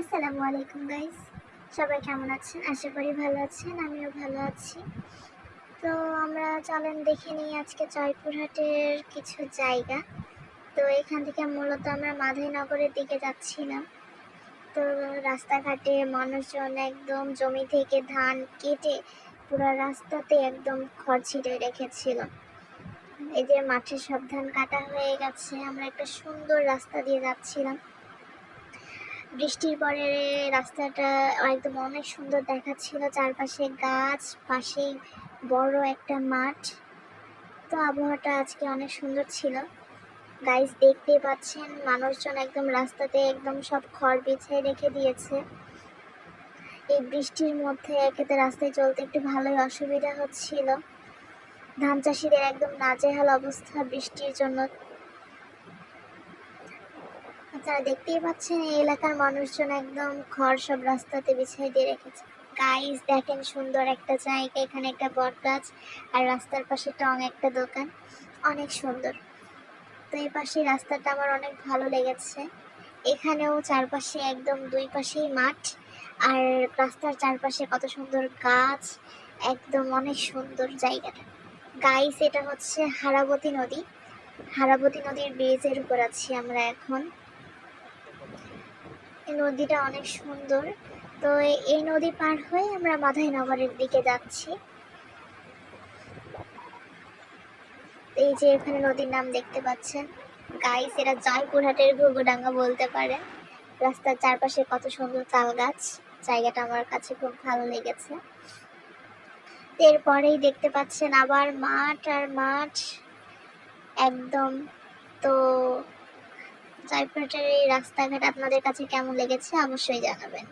আসসালামু আলাইকুম গাইস সবাই কেমন আছেন? আশা করি ভালো আছেন, আমিও ভালো আছি। তো আমরা চলেন দেখে নিই আজকে জয়পুরহাটের কিছু জায়গা। তো এখান থেকে মূলত আমরা মাধাইনগরের দিকে যাচ্ছিলাম। তো রাস্তাঘাটে মানুষজন একদম জমি থেকে ধান কেটে পুরো রাস্তাতে একদম খড় ছিটে রেখেছিল। এই যে মাঠে সব ধান কাটা হয়ে গেছে, আমরা একটা সুন্দর রাস্তা দিয়ে যাচ্ছিলাম। বৃষ্টির পরে রাস্তাটা একদম অনেক সুন্দর দেখাচ্ছিল। চারপাশে গাছ পাশেই বড় একটা মাঠ। তো আবহাওয়াটা আজকে অনেক সুন্দর ছিল। গাইস দেখতে পাচ্ছেন, মানুষজন একদম রাস্তাতে একদম সব খড় বিছিয়ে রেখে দিয়েছে। এই বৃষ্টির মধ্যে একেতে রাস্তায় চলতে একটু ভালোই অসুবিধা হচ্ছিল। ধান চাষিদের একদম নাজেহাল অবস্থা বৃষ্টির জন্য। আপনারা দেখতেই পাচ্ছেন, এই এলাকার মানুষজন একদম খড় সব রাস্তাতে বিছিয়ে দিয়ে রেখেছে। গাইস দেখেন সুন্দর একটা জায়গা, এখানে একটা বট গাছ আর রাস্তার পাশে টং একটা দোকান। অনেক সুন্দর। তো এই পাশে রাস্তাটা আমার অনেক ভালো লেগেছে। এখানেও চারপাশে একদম দুই পাশেই মাঠ আর রাস্তার চারপাশে কত সুন্দর গাছ, একদম অনেক সুন্দর জায়গাটা। গাইস এটা হচ্ছে হারাবতী নদী। হারাবতী নদীর ব্রিজের উপর আছি আমরা এখন। নদীটা অনেক সুন্দর। তো এই নদী পার হয়ে আমরা মাধাইনগরের দিকে যাচ্ছি। এই যে এখানে নদীর নাম দেখতে পাচ্ছেন। গাইস এরা জয়পুরহাটের ঘুঘুডাঙ্গা বলতে পারে। রাস্তার চারপাশে কত সুন্দর তাল গাছ জায়গাটা আমার কাছে খুব ভালো লেগেছে। এরপরেই দেখতে পাচ্ছেন আবার মাঠ আর মাঠ। একদম তো জয়পুরহাটের এই রাস্তাঘাট আপনাদের কাছে কেমন লেগেছে অবশ্যই জানাবেন।